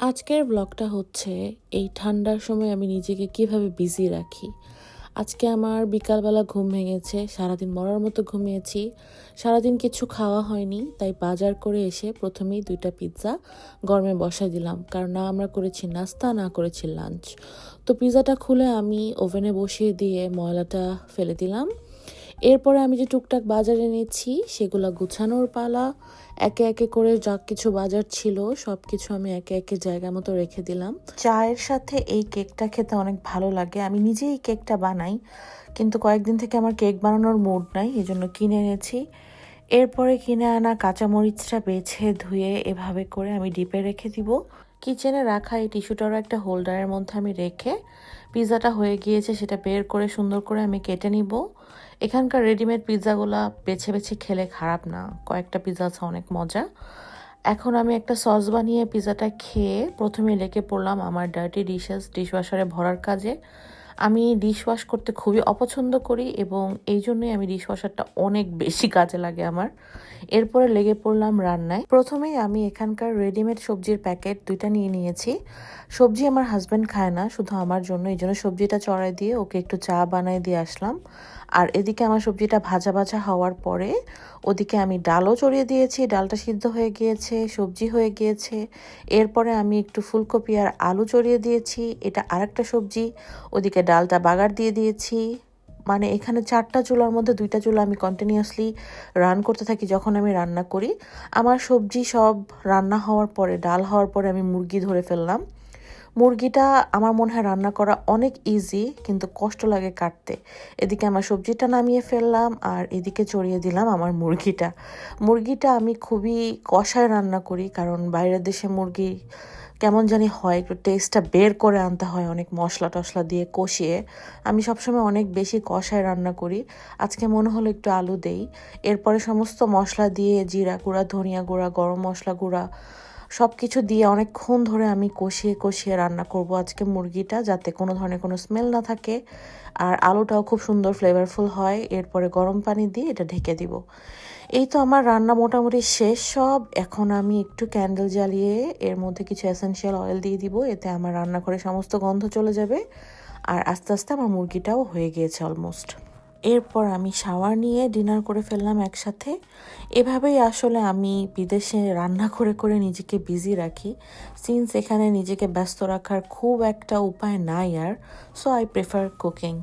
আজকের ব্লগটা হচ্ছে এই ঠান্ডার সময় আমি নিজেকে কীভাবে বিজি রাখি। আজকে আমার বিকালবেলা ঘুম ভেঙেছে, সারাদিন মরার মতো ঘুমিয়েছি। সারাদিন কিছু খাওয়া হয়নি, তাই বাজার করে এসে প্রথমেই দুইটা পিৎজা গরমে বসাই দিলাম। কারণ না আমরা করেছি নাস্তা, না করেছি লাঞ্চ তো পিৎজাটা খুলে আমি ওভেনে বসিয়ে দিয়ে ময়লাটা ফেলে দিলাম। এরপরে আমি যে টুকটাক বাজারে এনেছি সেগুলো গুছানোর পালা। একে একে করে যা কিছু বাজার ছিল সব কিছু আমি একে একে জায়গা মতো রেখে দিলাম। চায়ের সাথে এই কেকটা খেতে অনেক ভালো লাগে। আমি নিজেই এই কেকটা বানাই, কিন্তু কয়েকদিন থেকে আমার কেক বানানোর মুড নাই, এজন্য কিনে এনেছি। এরপরে কিনে আনা কাঁচামরিচটা বেছে ধুয়ে এভাবে করে আমি ডিপে রেখে দিব। কিচেনে রাখা এই টিস্যুটারও একটা হোল্ডারের মধ্যে আমি রেখে পিৎজাটা হয়ে গিয়েছে, সেটা বের করে সুন্দর করে আমি কেটে নিব। এখানকার রেডিমেড পিৎজাগুলো বেছে বেছে খেলে খারাপ না, কয়েকটা পিৎজা আছে, অনেক মজা। এখন আমি একটা সস বানিয়ে পিৎজাটা খেয়ে প্রথমে লেগে পড়লাম আমার ডার্টি ডিশেস ডিশওয়াশারে ভরার কাজে। আমি ডিশ ওয়াশ করতে খুবই অপছন্দ করি এবং এই জন্যই আমি ডিশ ওয়াশারটা অনেক বেশি কাজে লাগে আমার। এরপরে লেগে পড়লাম রান্নায়। প্রথমেই আমি এখানকার রেডিমেড সবজির প্যাকেট দুইটা নিয়ে নিয়েছি। সবজি আমার হাজব্যান্ড খায় না, শুধু আমার জন্য। এই জন্য সবজিটা চড়াই দিয়ে ওকে একটু চা বানাই দিয়ে আসলাম। আর এদিকে আমার সবজিটা ভাজা ভাজা হওয়ার পরে ওদিকে আমি ডালও চড়িয়ে দিয়েছি। ডালটা সিদ্ধ হয়ে গিয়েছে, সবজি হয়ে গিয়েছে। এরপরে আমি একটু ফুলকপি আর আলু চড়িয়ে দিয়েছি। এটা আরেকটা সবজি। ওদিকে ডালটা বাগার দিয়ে দিয়েছি। মানে এখানে চারটা চুলার মধ্যে দুইটা চুলা আমি কন্টিনিউয়াসলি রান করতে থাকি যখন আমি রান্না করি। আমার সবজি সব রান্না হওয়ার পরে, ডাল হওয়ার পরে আমি মুরগি ধরে ফেললাম। মুরগিটা আমার মনে হয় রান্না করা অনেক ইজি কিন্তু কষ্ট লাগে কাটতে। এদিকে আমার সবজিটা নামিয়ে ফেললাম আর এদিকে চড়িয়ে দিলাম আমার মুরগিটা। মুরগিটা আমি খুবই কষায় রান্না করি, কারণ বাইরের দেশে মুরগি কেমন জানি হয়, একটু টেস্টটা বের করে আনতে হয় অনেক মশলা টশলা দিয়ে কষিয়ে। আমি সবসময় অনেক বেশি কষায় রান্না করি। আজকে মনে হলো একটু আলু দেই। এরপরে সমস্ত মশলা দিয়ে জিরা গুঁড়া, ধনিয়া গুঁড়া, গরম মশলা গুঁড়া সব কিছু দিয়ে অনেকক্ষণ ধরে আমি কষিয়ে কষিয়ে রান্না করব আজকে মুরগিটা, যাতে কোনো ধরনের কোনো স্মেল না থাকে। আর আলুটাও খুব সুন্দর ফ্লেভারফুল হয়, এরপরে গরম পানি দিয়ে এটা ঢেকে দিব। এই তো আমার রান্না মোটামুটি শেষ সব। এখন আমি একটু ক্যান্ডেল জ্বালিয়ে এর মধ্যে কিছু এসেনশিয়াল অয়েল দিয়ে দিব, এতে আমার রান্নাঘরে সমস্ত গন্ধ চলে যাবে। আর আস্তে আস্তে আমার মুরগিটাও হয়ে গিয়েছে অলমোস্ট এরপর আমি শাওয়ার নিয়ে ডিনার করে ফেললাম একসাথে। এভাবেই আসলে আমি বিদেশে রান্না করে করে নিজেকে বিজি রাখি। সিন্স এখানে নিজেকে ব্যস্ত রাখার খুব একটা উপায় নাই আর সো আই প্রেফার কুকিং